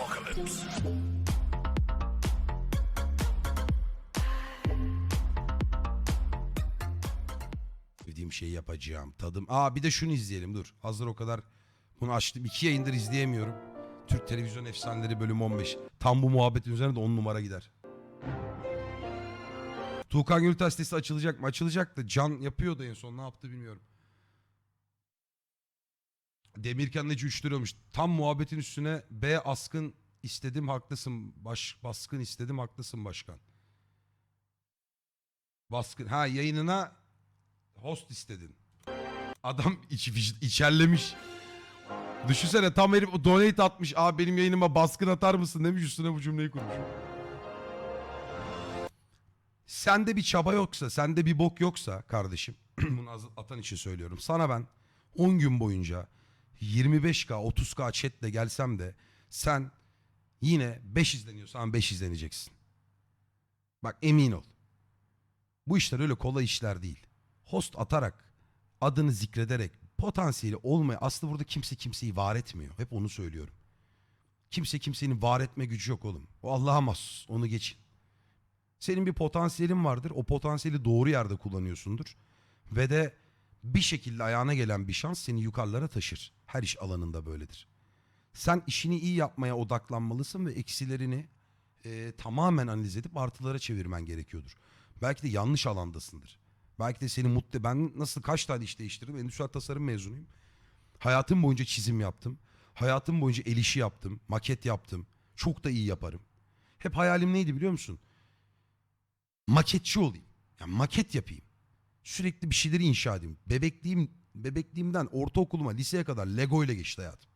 apocalypse. Dediğim şeyi yapacağım. Tadım. Aa bir de şunu izleyelim dur. Hazır o kadar bunu açtım. iki yayındır izleyemiyorum. Türk Televizyon Efsaneleri bölüm 15. Tam bu muhabbetin üzerine de 10 numara gider. Tuğkan Gültaş sitesi açılacak mı? Açılacak da Can yapıyordu en son. Ne yaptı bilmiyorum. Demirken Neci üçlüyormuş. Tam muhabbetin üstüne B askın istedim haklısın. Baş, baskın istedim haklısın başkan. Baskın. Ha yayınına host istedin. Adam iç, içerlemiş. Düşünsene tam herif donate atmış. Abi benim yayınıma baskın atar mısın demiş üstüne bu cümleyi kurmuş. Sende bir çaba yoksa, sende bir bok yoksa kardeşim. bunu atan için söylüyorum. Sana ben 10 gün boyunca 25k 30k chatle gelsem de sen yine 5 izleniyorsan 5 izleneceksin. Bak emin ol. Bu işler öyle kolay işler değil. Host atarak, adını zikrederek, potansiyeli olmaya aslında burada kimse kimseyi var etmiyor. Hep onu söylüyorum. Kimse kimsenin var etme gücü yok oğlum. O Allah'a mahsus. Onu geçin. Senin bir potansiyelin vardır. O potansiyeli doğru yerde kullanıyorsundur. Ve de bir şekilde ayağına gelen bir şans seni yukarılara taşır. Her iş alanında böyledir. Sen işini iyi yapmaya odaklanmalısın ve eksilerini e, tamamen analiz edip artılara çevirmen gerekiyordur. Belki de yanlış alandasındır. Belki de seni mutlu... Ben nasıl kaç tane iş değiştirdim? Endüstriyel tasarım mezunuyum. Hayatım boyunca çizim yaptım. Hayatım boyunca el işi yaptım. Maket yaptım. Çok da iyi yaparım. Hep hayalim neydi biliyor musun? Maketçi olayım. Yani maket yapayım. Sürekli bir şeyleri inşa edeyim. Bebekliğim, bebekliğimden ortaokuluma, liseye kadar Lego ile geçti hayatım.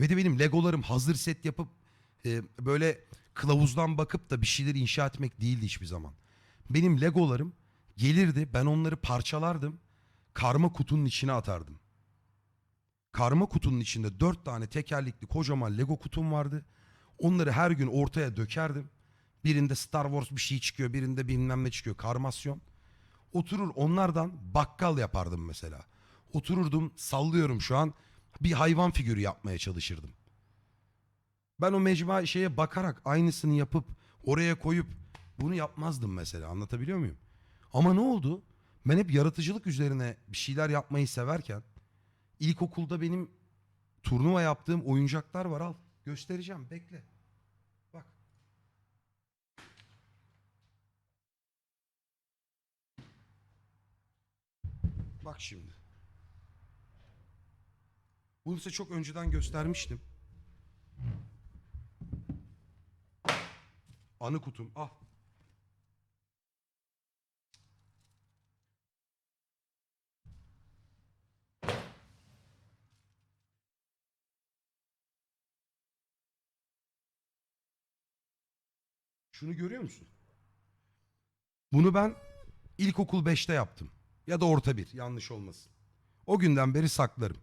Ve de benim Legolarım hazır set yapıp e, böyle kılavuzdan bakıp da bir şeyleri inşa etmek değildi hiçbir zaman. Benim Legolarım gelirdi ben onları parçalardım. Karma kutunun içine atardım. Karma kutunun içinde dört tane tekerlekli kocaman Lego kutum vardı. Onları her gün ortaya dökerdim. Birinde Star Wars bir şey çıkıyor, birinde bilmem ne çıkıyor. Karmasyon. Oturur onlardan bakkal yapardım mesela. Otururdum sallıyorum şu an bir hayvan figürü yapmaya çalışırdım. Ben o mecmua şeye bakarak aynısını yapıp oraya koyup bunu yapmazdım mesela anlatabiliyor muyum? Ama ne oldu? Ben hep yaratıcılık üzerine bir şeyler yapmayı severken ilkokulda benim turnuva yaptığım oyuncaklar var al göstereceğim bekle. Bak. Bak şimdi. Bunu size çok önceden göstermiştim. Anı kutum. Al. Şunu görüyor musun? Bunu ben ilkokul 5'te yaptım. Ya da orta bir yanlış olmasın. O günden beri saklarım.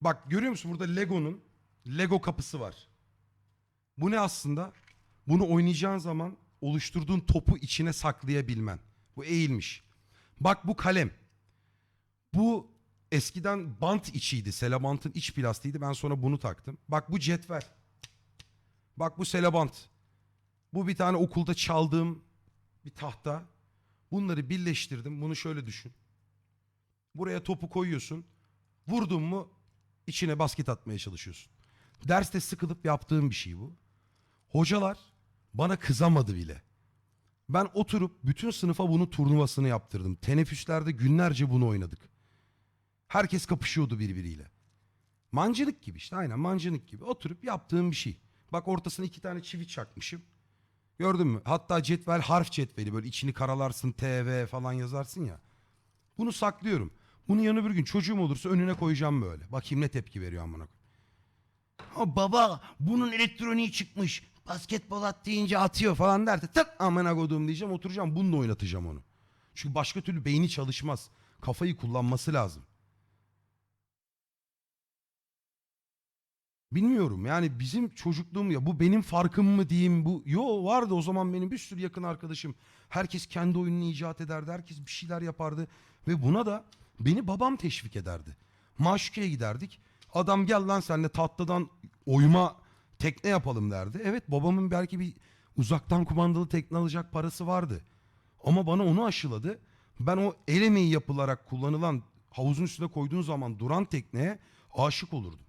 Bak görüyor musun burada Lego'nun Lego kapısı var. Bu ne aslında? Bunu oynayacağın zaman oluşturduğun topu içine saklayabilmen. Bu eğilmiş. Bak bu kalem. Bu eskiden bant içiydi. Selabant'ın iç plastiğiydi. Ben sonra bunu taktım. Bak bu cetvel. Bak bu selabant. Bu bir tane okulda çaldığım bir tahta. Bunları birleştirdim. Bunu şöyle düşün. Buraya topu koyuyorsun. Vurdun mu içine basket atmaya çalışıyorsun. Derste sıkılıp yaptığım bir şey bu. Hocalar bana kızamadı bile. Ben oturup bütün sınıfa bunu turnuvasını yaptırdım. Teneffüslerde günlerce bunu oynadık. Herkes kapışıyordu birbiriyle. Mancınık gibi işte aynen mancınık gibi. Oturup yaptığım bir şey. Bak ortasına iki tane çivi çakmışım. Gördün mü? Hatta cetvel harf cetveli böyle içini karalarsın TV falan yazarsın ya. Bunu saklıyorum. Bunu yarın öbür gün çocuğum olursa önüne koyacağım böyle. Bakayım ne tepki veriyor amına. Ha baba bunun elektroniği çıkmış. Basketbol at deyince atıyor falan derse tık amına koduğum diyeceğim oturacağım bununla oynatacağım onu. Çünkü başka türlü beyni çalışmaz. Kafayı kullanması lazım. Bilmiyorum yani bizim çocukluğum ya bu benim farkım mı diyeyim bu. Yo vardı o zaman benim bir sürü yakın arkadaşım. Herkes kendi oyununu icat ederdi. Herkes bir şeyler yapardı. Ve buna da beni babam teşvik ederdi. Maşuke'ye giderdik. Adam gel lan senle tahtadan oyma tekne yapalım derdi. Evet babamın belki bir uzaktan kumandalı tekne alacak parası vardı. Ama bana onu aşıladı. Ben o el emeği yapılarak kullanılan havuzun üstüne koyduğun zaman duran tekneye aşık olurdum.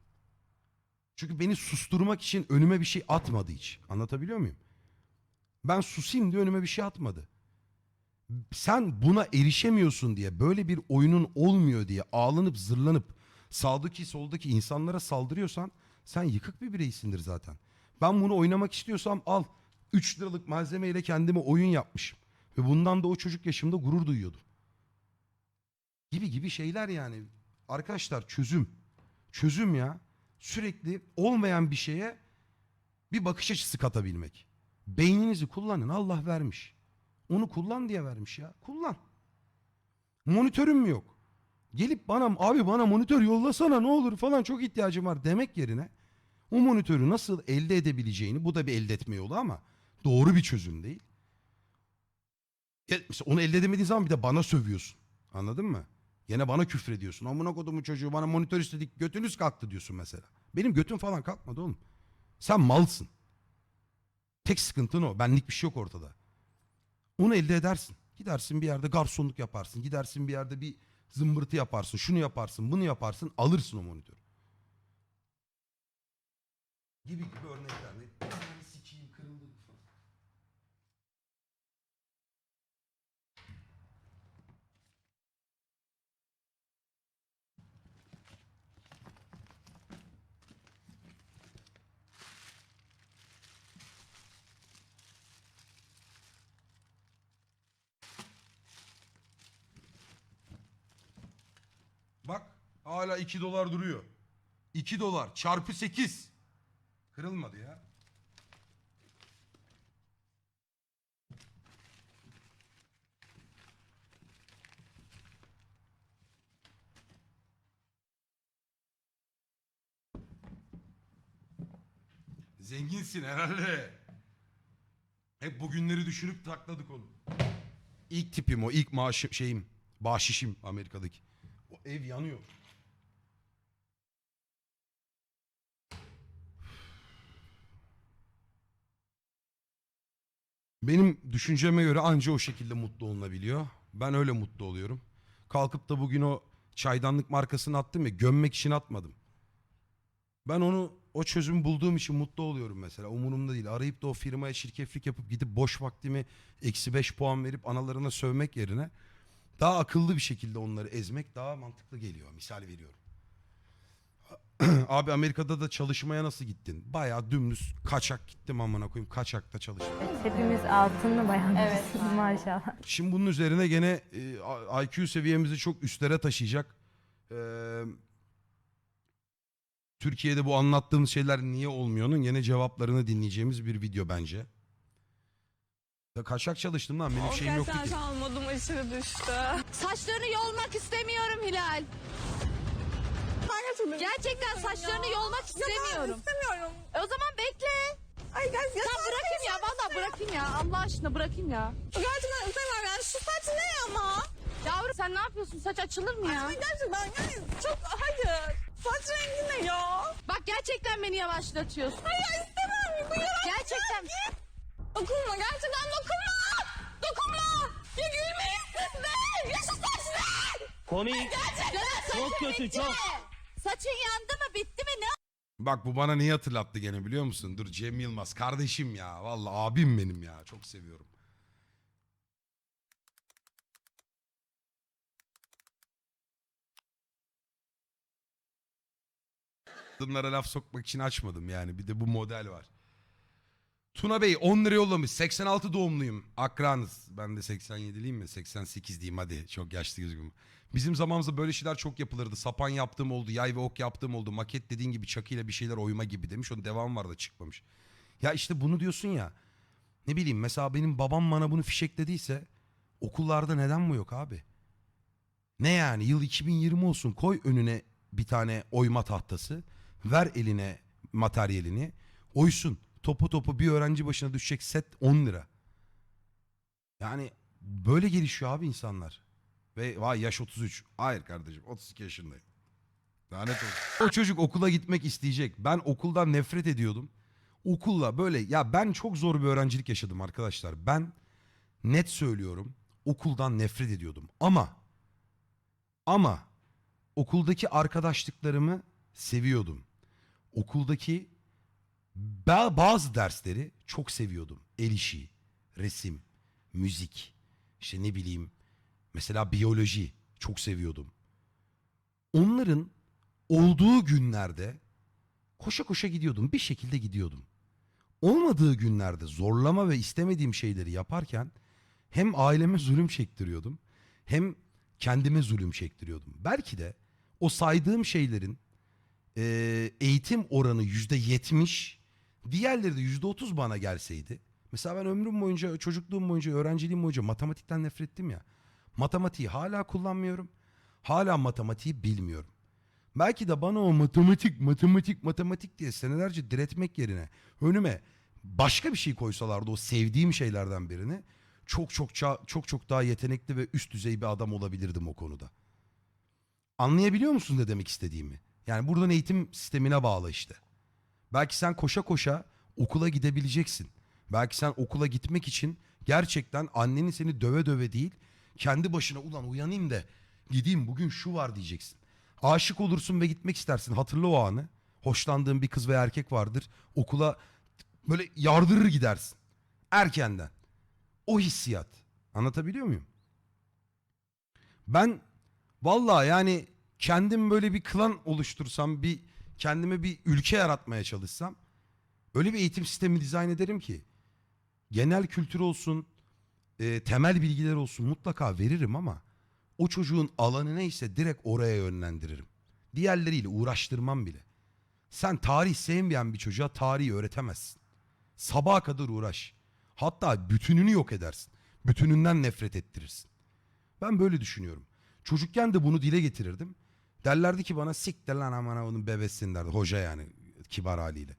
Çünkü beni susturmak için önüme bir şey atmadı hiç. Anlatabiliyor muyum? Ben susayım diye önüme bir şey atmadı. Sen buna erişemiyorsun diye böyle bir oyunun olmuyor diye ağlanıp zırlanıp sağdaki soldaki insanlara saldırıyorsan sen yıkık bir bireysindir zaten. Ben bunu oynamak istiyorsam al 3 liralık malzemeyle kendime oyun yapmışım. Ve bundan da o çocuk yaşımda gurur duyuyordum. Gibi gibi şeyler yani. Arkadaşlar çözüm. Çözüm ya. Sürekli olmayan bir şeye bir bakış açısı katabilmek. Beyninizi kullanın Allah vermiş. Onu kullan diye vermiş ya. Kullan. Monitörüm mü yok? Gelip bana abi bana monitör yollasana ne olur falan çok ihtiyacım var demek yerine o monitörü nasıl elde edebileceğini bu da bir elde etme yolu ama doğru bir çözüm değil. Ya mesela onu elde edemediğin zaman bir de bana sövüyorsun. Anladın mı? Gene bana küfrediyorsun. Amına kodumun çocuğu bana monitör istedik götünüz kalktı diyorsun mesela. Benim götüm falan kalkmadı oğlum. Sen malsın. Tek sıkıntın o. Benlik bir şey yok ortada. Onu elde edersin. Gidersin bir yerde garsonluk yaparsın. Gidersin bir yerde bir zımbırtı yaparsın. Şunu yaparsın, bunu yaparsın. Alırsın o monitörü. Gibi gibi örnekler. Ne? Ananı sikeyim kırıldı. Bak hala 2 dolar duruyor. 2 dolar çarpı 8. Kırılmadı ya. Zenginsin herhalde. Hep bugünleri düşünüp takladık onu. İlk tipim o, ilk maaşı şeyim, bahşişim Amerika'daki. O ev yanıyor. Benim düşünceme göre anca o şekilde mutlu olunabiliyor. Ben öyle mutlu oluyorum. Kalkıp da bugün o çaydanlık markasını attım ya gömmek için atmadım. Ben onu o çözümü bulduğum için mutlu oluyorum mesela. Umurumda değil. Arayıp da o firmaya şirkeflik yapıp gidip boş vaktimi eksi beş puan verip analarına sövmek yerine daha akıllı bir şekilde onları ezmek daha mantıklı geliyor. Misal veriyorum. Abi Amerika'da da çalışmaya nasıl gittin? Bayağı dümdüz kaçak gittim amına koyayım. Kaçakta çalıştım. Hepimiz altınlı bayanız Evet. maşallah. Şimdi bunun üzerine gene e, IQ seviyemizi çok üstlere taşıyacak. E, Türkiye'de bu anlattığımız şeyler niye olmuyor'nun gene cevaplarını dinleyeceğimiz bir video bence. Ya kaçak çalıştım lan benim şeyim yoktu ki. almadım aşırı düştü. Saçlarını yolmak istemiyorum Hilal. Gerçekten saçlarını yolmak istemiyorum. istemiyorum. E o zaman bekle. Ay gerçekten. Tamam bırakayım ya vallahi bırakayım ya. Allah aşkına bırakayım ya. Gerçekten istemiyorum yani şu saç ne ama? Yavrum sen ne yapıyorsun? Saç açılır mı ya? Ay gerçekten yani çok hayır. Saç rengi ne ya? Bak gerçekten beni yavaşlatıyorsun. Hayır istemem. Bu yavaş Gerçekten. Dokunma gerçekten dokunma. Dokunma. Ya gülmeyin siz de. Ya şu saç ne? Komik. Saçın Çok kötü, bitti çok. Saçın yandı mı bitti mi ne Bak bu bana neyi hatırlattı gene biliyor musun? Dur Cem Yılmaz kardeşim ya. Vallahi abim benim ya. Çok seviyorum. Bunlara laf sokmak için açmadım yani. Bir de bu model var. Tuna Bey 10 lira yollamış. 86 doğumluyum. Akranız. Ben de 87'liyim mi? 88 diyeyim hadi. Çok yaşlı gözüküyorum. Bizim zamanımızda böyle şeyler çok yapılırdı. Sapan yaptığım oldu. Yay ve ok yaptığım oldu. Maket dediğin gibi çakıyla bir şeyler oyma gibi demiş. Onun devamı var da çıkmamış. Ya işte bunu diyorsun ya. Ne bileyim mesela benim babam bana bunu fişeklediyse okullarda neden bu yok abi? Ne yani yıl 2020 olsun koy önüne bir tane oyma tahtası. Ver eline materyalini. Oysun. Topu topu bir öğrenci başına düşecek set 10 lira. Yani böyle gelişiyor abi insanlar. Ve vay yaş 33. Hayır kardeşim 32 yaşındayım. Lanet olsun. O çocuk okula gitmek isteyecek. Ben okuldan nefret ediyordum. Okulla böyle ya ben çok zor bir öğrencilik yaşadım arkadaşlar. Ben net söylüyorum okuldan nefret ediyordum. Ama ama okuldaki arkadaşlıklarımı seviyordum. Okuldaki ba- bazı dersleri çok seviyordum. El işi, resim, müzik, işte ne bileyim mesela biyoloji çok seviyordum. Onların olduğu günlerde koşa koşa gidiyordum. Bir şekilde gidiyordum. Olmadığı günlerde zorlama ve istemediğim şeyleri yaparken hem aileme zulüm çektiriyordum hem kendime zulüm çektiriyordum. Belki de o saydığım şeylerin eee, eğitim oranı yüzde yetmiş, diğerleri de yüzde otuz bana gelseydi. Mesela ben ömrüm boyunca, çocukluğum boyunca, öğrenciliğim boyunca matematikten nefret ettim ya. Matematiği hala kullanmıyorum. Hala matematiği bilmiyorum. Belki de bana o matematik, matematik, matematik diye senelerce diretmek yerine önüme başka bir şey koysalardı o sevdiğim şeylerden birini çok çok çok çok daha yetenekli ve üst düzey bir adam olabilirdim o konuda. Anlayabiliyor musun ne demek istediğimi? Yani buradan eğitim sistemine bağlı işte. Belki sen koşa koşa okula gidebileceksin. Belki sen okula gitmek için gerçekten annenin seni döve döve değil, kendi başına ulan uyanayım da gideyim bugün şu var diyeceksin. Aşık olursun ve gitmek istersin. Hatırla o anı. Hoşlandığın bir kız veya erkek vardır. Okula böyle yardırır gidersin. Erkenden. O hissiyat. Anlatabiliyor muyum? Ben vallahi yani kendim böyle bir klan oluştursam, bir kendime bir ülke yaratmaya çalışsam öyle bir eğitim sistemi dizayn ederim ki genel kültür olsun, e, temel bilgiler olsun mutlaka veririm ama o çocuğun alanı neyse direkt oraya yönlendiririm. Diğerleriyle uğraştırmam bile. Sen tarih sevmeyen bir çocuğa tarihi öğretemezsin. Sabaha kadar uğraş. Hatta bütününü yok edersin. Bütününden nefret ettirirsin. Ben böyle düşünüyorum. Çocukken de bunu dile getirirdim. Derlerdi ki bana siktir lan amana onun bebesin derdi. Hoca yani kibar haliyle.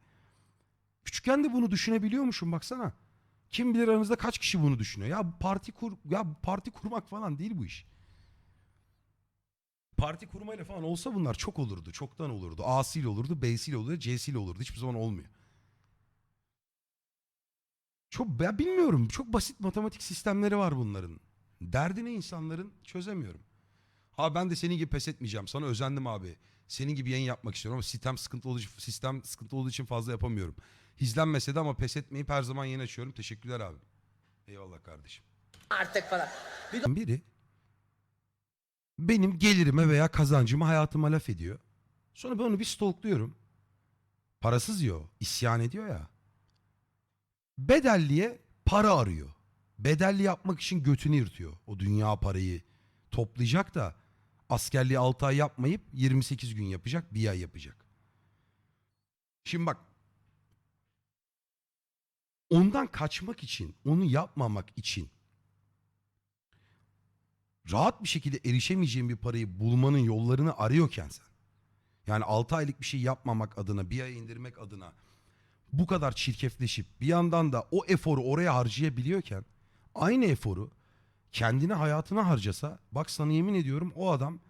Küçükken de bunu düşünebiliyormuşum baksana. Kim bilir aranızda kaç kişi bunu düşünüyor. Ya parti kur ya parti kurmak falan değil bu iş. Parti kurmayla falan olsa bunlar çok olurdu. Çoktan olurdu. A'siyle olurdu, B'siyle olurdu, C'siyle olurdu. Hiçbir zaman olmuyor. Çok ben bilmiyorum. Çok basit matematik sistemleri var bunların. Derdini insanların çözemiyorum. Ha ben de senin gibi pes etmeyeceğim. Sana özendim abi. Senin gibi yayın yapmak istiyorum ama sistem sıkıntı olduğu, sistem sıkıntı olduğu için fazla yapamıyorum. İzlenmese de ama pes etmeyip her zaman yayın açıyorum. Teşekkürler abi. Eyvallah kardeşim. artık falan. Biri benim gelirime veya kazancıma hayatıma laf ediyor. Sonra ben onu bir stalkluyorum. Parasız o, isyan ediyor ya. Bedelliye para arıyor. Bedelli yapmak için götünü yırtıyor. O dünya parayı toplayacak da askerliği 6 ay yapmayıp 28 gün yapacak, bir ay yapacak. Şimdi bak ondan kaçmak için, onu yapmamak için rahat bir şekilde erişemeyeceğin bir parayı bulmanın yollarını arıyorken sen yani 6 aylık bir şey yapmamak adına bir ay indirmek adına bu kadar çirkefleşip bir yandan da o eforu oraya harcayabiliyorken aynı eforu kendine hayatına harcasa bak sana yemin ediyorum o adam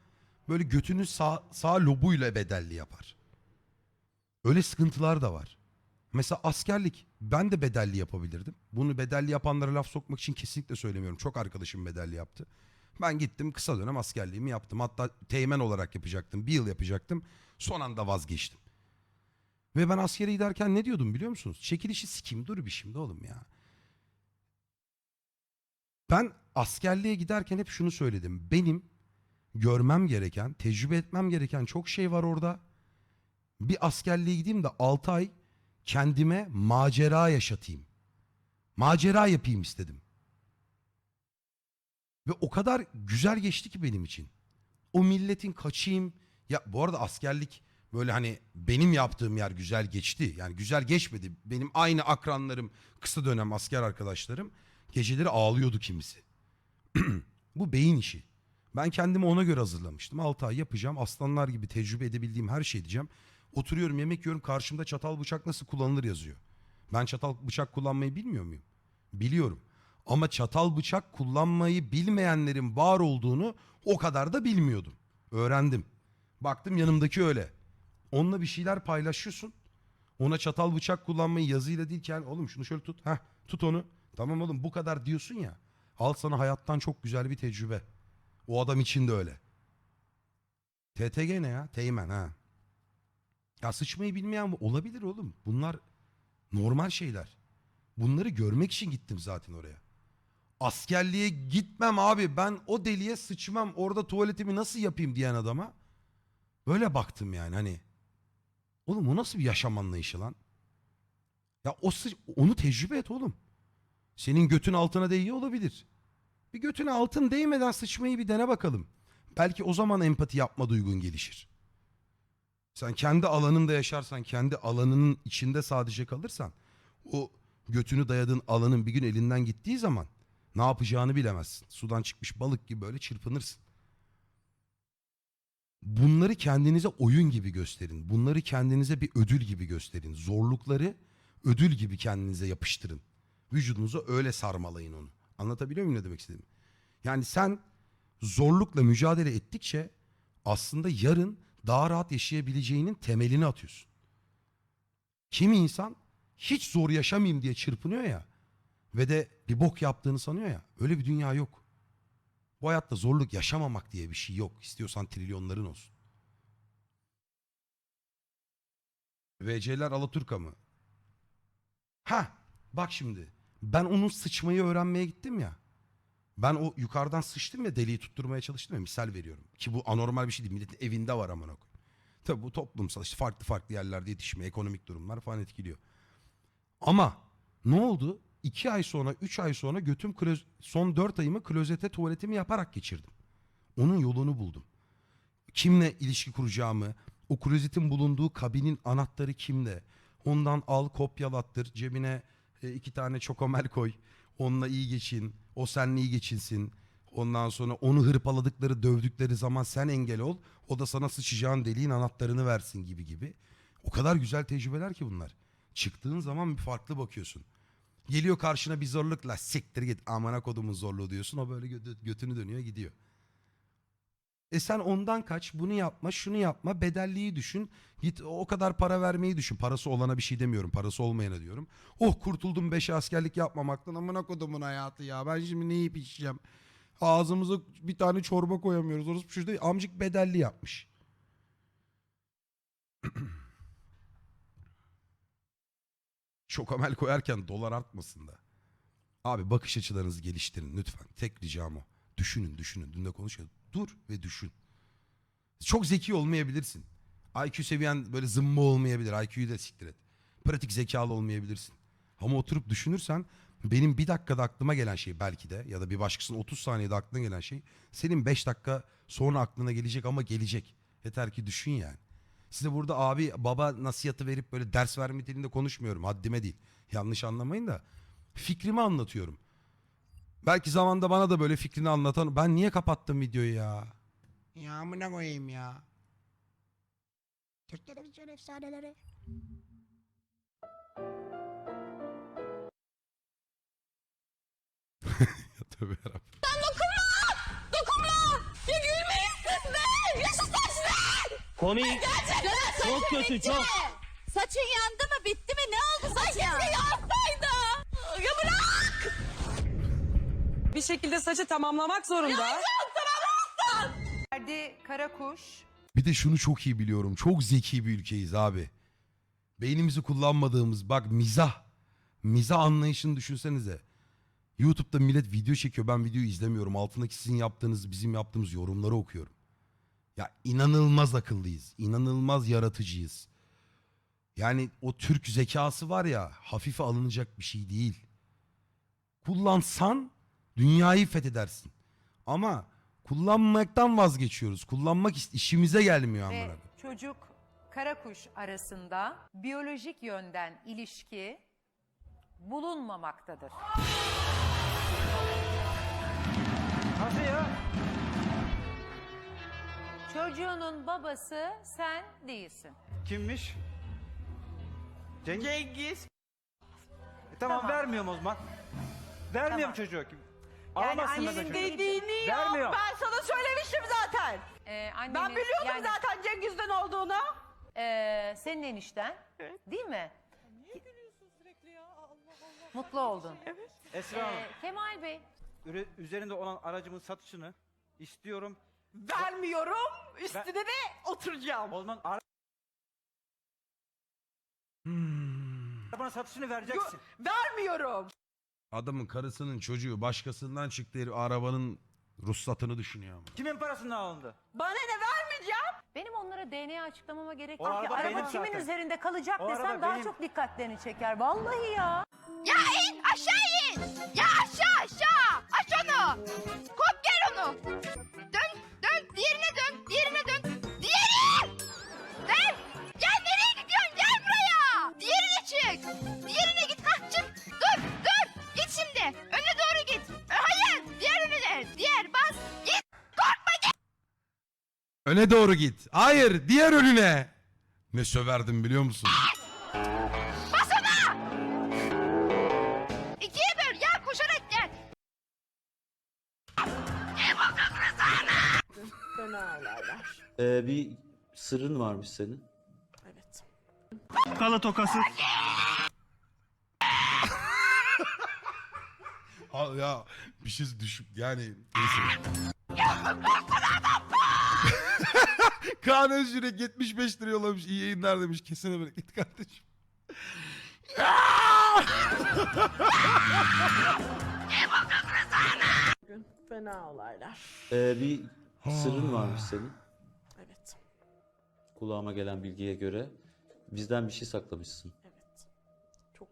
böyle götünü sağ, sağ lobuyla bedelli yapar. Öyle sıkıntılar da var. Mesela askerlik ben de bedelli yapabilirdim. Bunu bedelli yapanlara laf sokmak için kesinlikle söylemiyorum. Çok arkadaşım bedelli yaptı. Ben gittim kısa dönem askerliğimi yaptım. Hatta teğmen olarak yapacaktım. Bir yıl yapacaktım. Son anda vazgeçtim. Ve ben askere giderken ne diyordum biliyor musunuz? Çekilişi sikim dur bir şimdi oğlum ya. Ben askerliğe giderken hep şunu söyledim. Benim görmem gereken, tecrübe etmem gereken çok şey var orada. Bir askerliğe gideyim de 6 ay kendime macera yaşatayım. Macera yapayım istedim. Ve o kadar güzel geçti ki benim için. O milletin kaçayım. Ya bu arada askerlik böyle hani benim yaptığım yer güzel geçti. Yani güzel geçmedi. Benim aynı akranlarım, kısa dönem asker arkadaşlarım geceleri ağlıyordu kimisi. bu beyin işi. Ben kendimi ona göre hazırlamıştım. 6 ay yapacağım. Aslanlar gibi tecrübe edebildiğim her şey diyeceğim. Oturuyorum yemek yiyorum karşımda çatal bıçak nasıl kullanılır yazıyor. Ben çatal bıçak kullanmayı bilmiyor muyum? Biliyorum. Ama çatal bıçak kullanmayı bilmeyenlerin var olduğunu o kadar da bilmiyordum. Öğrendim. Baktım yanımdaki öyle. Onunla bir şeyler paylaşıyorsun. Ona çatal bıçak kullanmayı yazıyla değilken oğlum şunu şöyle tut. Heh, tut onu. Tamam oğlum bu kadar diyorsun ya. Al sana hayattan çok güzel bir tecrübe. O adam için de öyle. TTG ne ya? Teğmen ha. Ya sıçmayı bilmeyen olabilir oğlum. Bunlar normal şeyler. Bunları görmek için gittim zaten oraya. Askerliğe gitmem abi. Ben o deliğe sıçmam. Orada tuvaletimi nasıl yapayım diyen adama. Böyle baktım yani hani. Oğlum o nasıl bir yaşam anlayışı lan? Ya o onu tecrübe et oğlum. Senin götün altına değiyor olabilir. Bir götüne altın değmeden sıçmayı bir dene bakalım. Belki o zaman empati yapma duygun gelişir. Sen kendi alanında yaşarsan, kendi alanının içinde sadece kalırsan o götünü dayadığın alanın bir gün elinden gittiği zaman ne yapacağını bilemezsin. Sudan çıkmış balık gibi böyle çırpınırsın. Bunları kendinize oyun gibi gösterin. Bunları kendinize bir ödül gibi gösterin. Zorlukları ödül gibi kendinize yapıştırın. Vücudunuza öyle sarmalayın onu. Anlatabiliyor muyum ne demek istediğimi? Yani sen zorlukla mücadele ettikçe aslında yarın daha rahat yaşayabileceğinin temelini atıyorsun. Kimi insan hiç zor yaşamayayım diye çırpınıyor ya ve de bir bok yaptığını sanıyor ya. Öyle bir dünya yok. Bu hayatta zorluk yaşamamak diye bir şey yok. İstiyorsan trilyonların olsun. VC'ler Alaturka mı? Ha, bak şimdi. Ben onun sıçmayı öğrenmeye gittim ya. Ben o yukarıdan sıçtım ya deliği tutturmaya çalıştım ya misal veriyorum. Ki bu anormal bir şey değil. Milletin evinde var amına koyayım. Tabi bu toplumsal işte farklı farklı yerlerde yetişme, ekonomik durumlar falan etkiliyor. Ama ne oldu? İki ay sonra, üç ay sonra götüm kloz- son dört ayımı klozete tuvaletimi yaparak geçirdim. Onun yolunu buldum. Kimle ilişki kuracağımı, o klozetin bulunduğu kabinin anahtarı kimde? Ondan al kopyalattır, cebine e, iki tane çokomel koy. Onunla iyi geçin, o seninle iyi geçinsin. Ondan sonra onu hırpaladıkları, dövdükleri zaman sen engel ol. O da sana sıçacağın deliğin anahtarını versin gibi gibi. O kadar güzel tecrübeler ki bunlar. Çıktığın zaman bir farklı bakıyorsun. Geliyor karşına bir zorlukla siktir git amına kodumun zorluğu diyorsun. O böyle gö- götünü dönüyor gidiyor. E sen ondan kaç, bunu yapma, şunu yapma, bedelliği düşün. Git o kadar para vermeyi düşün. Parası olana bir şey demiyorum, parası olmayana diyorum. Oh kurtuldum beş askerlik yapmamaktan amına kodumun hayatı ya. Ben şimdi ne yiyip içeceğim? Ağzımıza bir tane çorba koyamıyoruz. Orası şurada amcık bedelli yapmış. Çokomel koyarken dolar artmasın da. Abi bakış açılarınızı geliştirin lütfen. Tek ricam o. Düşünün düşünün. Dün de konuşuyorduk. Dur ve düşün. Çok zeki olmayabilirsin. IQ seviyen böyle zımba olmayabilir. IQ'yu da siktir et. Pratik zekalı olmayabilirsin. Ama oturup düşünürsen benim bir dakikada aklıma gelen şey belki de ya da bir başkasının 30 saniyede aklına gelen şey senin 5 dakika sonra aklına gelecek ama gelecek. Yeter ki düşün yani. Size burada abi baba nasihatı verip böyle ders verme dilinde konuşmuyorum. Haddime değil. Yanlış anlamayın da. Fikrimi anlatıyorum. Belki zamanda bana da böyle fikrini anlatan ben niye kapattım videoyu ya? Ya amına koyayım ya. Türk televizyon efsaneleri. ya tövbe yarabbim. Dokunma! Ya gülmeyin siz be! Yaşasın Komik. Çok kötü çok. Saçın yandı mı bitti bir şekilde saçı tamamlamak zorunda. Ferdi Karakuş Bir de şunu çok iyi biliyorum. Çok zeki bir ülkeyiz abi. Beynimizi kullanmadığımız bak mizah. Mizah anlayışını düşünsenize. YouTube'da millet video çekiyor. Ben videoyu izlemiyorum. Altındaki sizin yaptığınız, bizim yaptığımız yorumları okuyorum. Ya inanılmaz akıllıyız. İnanılmaz yaratıcıyız. Yani o Türk zekası var ya hafife alınacak bir şey değil. Kullansan dünyayı fethedersin. Ama kullanmaktan vazgeçiyoruz. Kullanmak işimize gelmiyor amına. ve koyayım. çocuk Karakuş arasında biyolojik yönden ilişki bulunmamaktadır. Nasıl ya? Çocuğunun babası sen değilsin. Kimmiş? Cengiz. Cengiz. E, tamam, Tamam. vermiyorum o zaman. Vermiyorum Tamam. çocuğu Alamazsın annenin dediğini Vermiyor. Ben sana söylemiştim zaten. Ee, anneniz, Ben biliyordum yani, zaten Cengiz'den olduğunu. ee, senin enişten değil mi? Mutlu oldun. Esra Hanım, Ee, Kemal Bey üre- üzerinde olan aracımın satışını istiyorum. Vermiyorum. Üstüne de oturacağım. O zaman ara- arabanın satışını vereceksin. Vermiyorum. Adamın karısının çocuğu başkasından çıktı herif arabanın ruhsatını düşünüyor ama. Kimin parasından alındı? Bana ne vermeyeceğim? benim onlara DNA açıklamama gerek O yok ki. araba Araba benim kimin zaten. üzerinde kalacak O desem araba daha benim. çok dikkatlerini çeker. Vallahi ya. Ya in. Öne doğru git. Hayır diğer önüne. Ne söverdim biliyor musun? Bas ona. İkiye böl. Ya koşarak gel. Ee, bir sırrın varmış senin. Kala tokası. Al ya bir şey düşüp yani neyse. Kaan Özgürek 75 lira yollamış. İyi yayınlar demiş. Kesene bereket kardeşim. Fena olaylar. Ee, bir sırrın varmış senin. Evet. Kulağıma gelen bilgiye göre bizden bir şey saklamışsın. Evet. Çok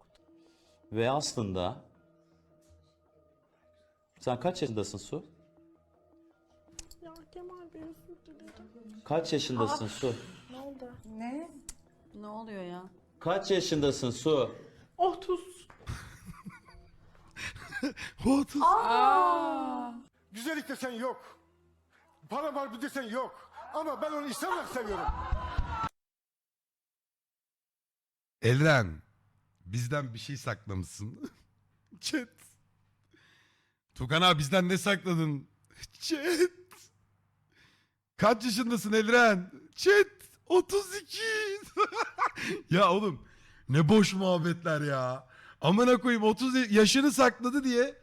Ve aslında sen kaç yaşındasın Su? Kaç yaşındasın Su? Ne oldu? Ne oluyor ya? Kaç yaşındasın Su? 30. 30. Güzellik desen yok. Para var bir desen yok. Ama ben onu insan olarak seviyorum. Elren bizden bir şey saklamışsın. Chat. Tukan abi bizden ne sakladın? Chat. Kaç yaşındasın Elren? Chat. 32. ya oğlum ne boş muhabbetler ya. Amına koyayım 30 yaşını sakladı diye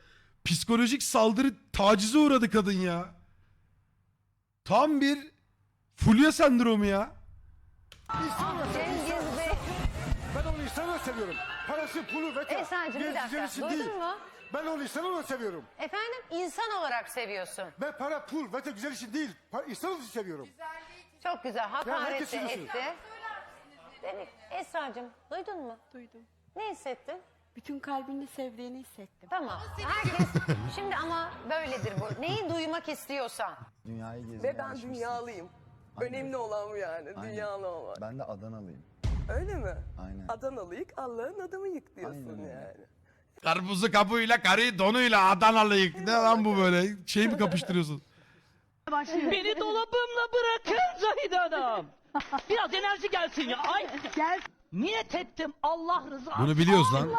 psikolojik saldırı tacize uğradı kadın ya. Tam bir fulya sendromu ya. Ben onu olarak seviyorum. Parası, pulu ve Esra'cığım bir dakika. Duydun mu? Ben onu insan olarak seviyorum. Efendim insan olarak seviyorsun. Ben para, pul ve güzel için değil. Pa- insan için seviyorum. Çok güzel hakaret herkes de şunu etti. Demek Esra'cığım duydun mu? Duydum. Ne hissettin? Bütün kalbini sevdiğini hissettim. Tamam. Herkes şimdi ama böyledir bu. Neyi duymak istiyorsan. Dünyayı gezmeye Ve ben dünyalıyım. Aynen. Önemli olan bu yani. Aynen. Dünyalı olmak. Ben de Adanalıyım. Öyle mi? Aynen. Adanalıyık Allah'ın adamı yık diyorsun Aynen öyle. yani. Karpuzu kabuğuyla, karıyı donuyla Adanalıyık. Ne lan bu böyle? Şey mi kapıştırıyorsun? Beni dolabımla bırakın Zahide Hanım. Biraz enerji gelsin ya. Ay. Gel. Niyet ettim Allah rızası. Bunu biliyoruz lan.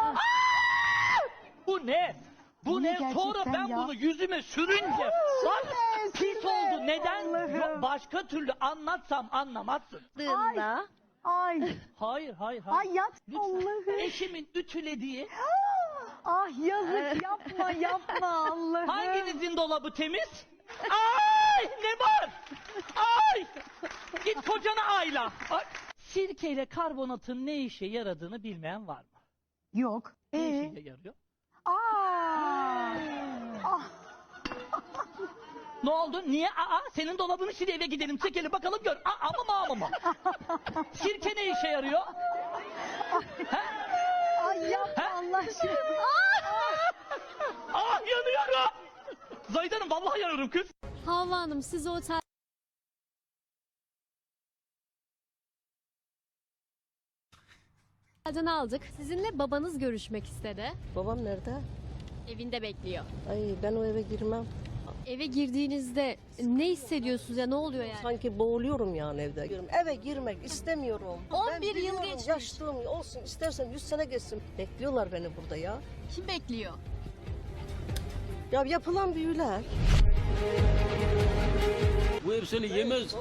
Bu ne? Bu ne? Sonra ben bunu yüzüme sürünce bak pis oldu. Neden? Yok, başka türlü anlatsam anlamazsın. Ay. Ay. Hayır hayır hayır. Ay yap Lütfen. Allah'ım. Eşimin ütülediği Ah yazık yapma yapma Allah'ım. hanginizin dolabı temiz? Ay ne var? Ay! Git kocana ayla. Ay. Sirkeyle karbonatın ne işe yaradığını bilmeyen var mı? Yok. Ne Ee? işe yarıyor? Aa. Ah. Ne oldu? Niye? Aa, senin dolabını sil eve gidelim çekelim bakalım gör. Aa, ama mı ama mı? Sirke ne işe yarıyor? Ay yapma Allah aşkına. Ah yanıyorum. Zahide Hanım vallahi yanıyorum kız. Havva Hanım siz otel Otelden aldık. Sizinle babanız görüşmek istedi. Babam nerede? Evinde bekliyor. Ay ben o eve girmem. Eve girdiğinizde ne hissediyorsunuz ya ne oluyor yani? Sanki boğuluyorum yani evde. Eve girmek istemiyorum. 11 Ben yıl biliyorum, geçmiş. Yaşlığım olsun istersen 100 sene geçsin. Bekliyorlar beni burada ya. Kim bekliyor? Ya yapılan büyüler. Bu hepsini yemez.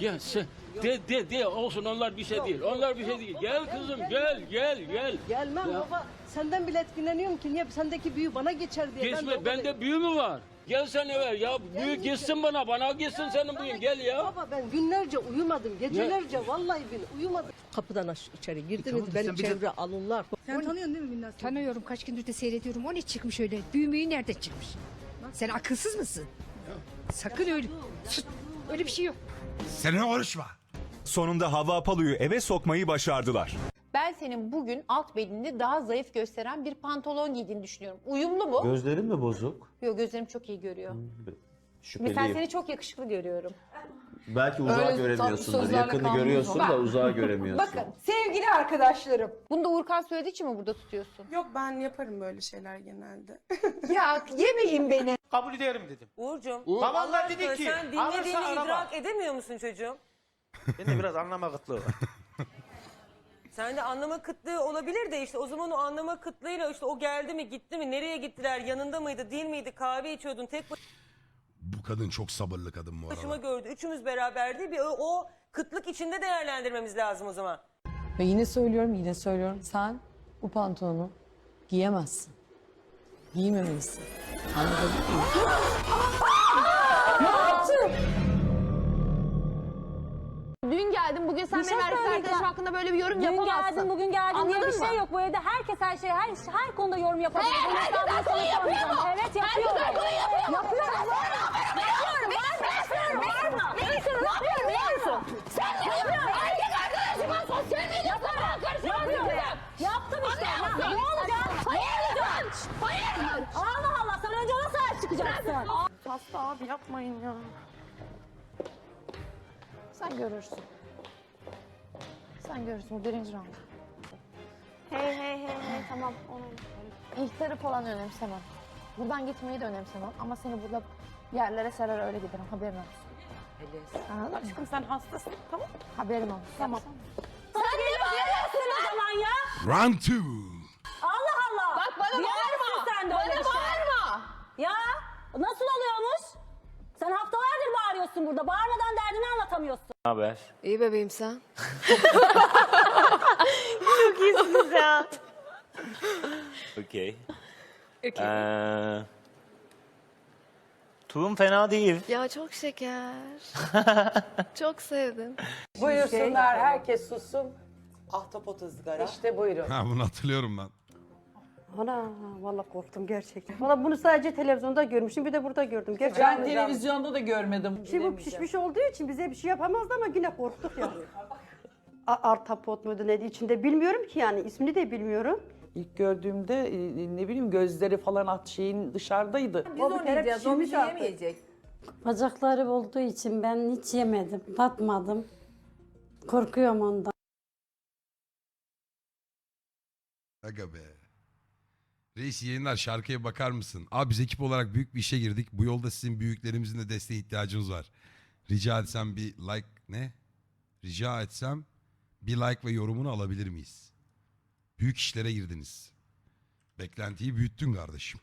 Ya sen de de de olsun onlar bir şey değil. Onlar bir şey değil. Gel kızım gel gel gel. Gelmem Ya. baba. Senden bile etkileniyorum ki niye sendeki büyü bana geçer diye. Geçme bende büyü mü var? Gel sen eve ya büyü geçsin bana bana geçsin senin büyün gel ya. Baba ben günlerce uyumadım. Gecelerce vallahi bin uyumadım. Kapıdan aş- içeri girdiniz beni çevre alırlar. Sen tanıyorsun değil mi Binnaz? Tanıyorum kaç gündür de seyrediyorum. O ne çıkmış öyle? Büyümeyi nerede çıkmış? Sen akılsız mısın? Sakın öyle. Sus, Öyle bir şey yok. Seninle konuşma. Sonunda Havva Apalu'yu eve sokmayı başardılar. Ben senin bugün alt bedenini daha zayıf gösteren bir pantolon giydiğini düşünüyorum. Uyumlu mu? Gözlerin mi bozuk? Yok gözlerim çok iyi görüyor. Mesela Şüpheliyim. seni çok yakışıklı görüyorum. Belki uzağı Öyle göremiyorsundur. tatlı sözlerle Yakını görüyorsun da Bak. uzağı göremiyorsun. Bakın sevgili arkadaşlarım. Bunu da Uğurkan söylediği için mi burada tutuyorsun? Yok ben yaparım böyle şeyler genelde. ya yemeyin beni. Kabul ederim dedim. Uğurcuğum. Babanlar dedi ki sen alırsa dinlediğini araba. idrak edemiyor musun çocuğum? Bende biraz anlama kıtlığı var. Sende anlama kıtlığı olabilir de işte o zaman o anlama kıtlığıyla işte o geldi mi gitti mi nereye gittiler yanında mıydı değil miydi kahve içiyordun tek Bu kadın çok sabırlı kadın bu başıma arada. gördü üçümüz beraberdi bir o, o kıtlık içinde değerlendirmemiz lazım o zaman. Ve yine söylüyorum, yine söylüyorum. Sen bu pantolonu giyemezsin. Giymemelisin. Anladın mı? Dün geldim bugün sen benim erkek arkadaşım hakkında böyle bir yorum yapamazsın. bugün geldin Anladın mı? yok. Bu evde herkes her şey her, her konuda yorum yapabilir. Hayır, herkes her konuyu yapıyor mu? Evet Herkes her konuyu yapıyor mu? Yapıyorum. Yapıyorum. Ben yapıyorum. Ne yapıyorum? Ne yapıyorum biliyor musun? Sen ne yapıyorsun? Erkek arkadaşıma sosyal medyasına karıştırıyorsun. Yaptım işte. Ne yaptın? Ne olacak? Hayırdır? Hayırdır? Allah Allah sen önce ona sahip çıkacaksın. Hasta abi yapmayın ya. Sen görürsün. Sen görürsün bu birinci round. Hey hey hey hey tamam onu. İhtarı falan önemsemem. Buradan gitmeyi de önemsemem ama seni burada yerlere serer öyle giderim haberin olsun. Anladın mı? Aşkım sen hastasın tamam Haberin olsun. Tamam. Sen ne bağırıyorsun o zaman ya? Round two. Allah Allah. Bak bana bağırma. Sen de Bana şey. bağırma. Ya nasıl oluyormuş? Sen haftalardır bağırıyorsun burada. Bağırmadan derdini anlatamıyorsun. Haber? İyi bebeğim sen. Okey. Tuğum fena değil. Ya çok şeker. çok sevdim. Buyursunlar herkes sussun. Ahtapot ızgara. İşte buyurun. Ha bunu hatırlıyorum ben. Ana vallahi korktum gerçekten. Valla bunu sadece televizyonda görmüştüm bir de burada gördüm. Gerçekten. televizyonda da görmedim. Şimdi bu pişmiş olduğu için bize bir şey yapamazdı ama yine korktuk yani. A- Artapot muydu neydi içinde bilmiyorum ki yani ismini de bilmiyorum. İlk gördüğümde e, ne bileyim gözleri falan at şeyin dışarıdaydı. Biz onu yiyeceğiz, onu yiyemeyecek. Bacakları olduğu için ben hiç yemedim, tatmadım. Korkuyorum ondan. Aga be. Reis yayınlar şarkıya bakar mısın? Abi biz ekip olarak büyük bir işe girdik. Bu yolda sizin büyüklerimizin de desteğe ihtiyacımız var. Rica etsem bir like ne? Rica etsem bir like ve yorumunu alabilir miyiz? Büyük işlere girdiniz. Beklentiyi büyüttün kardeşim.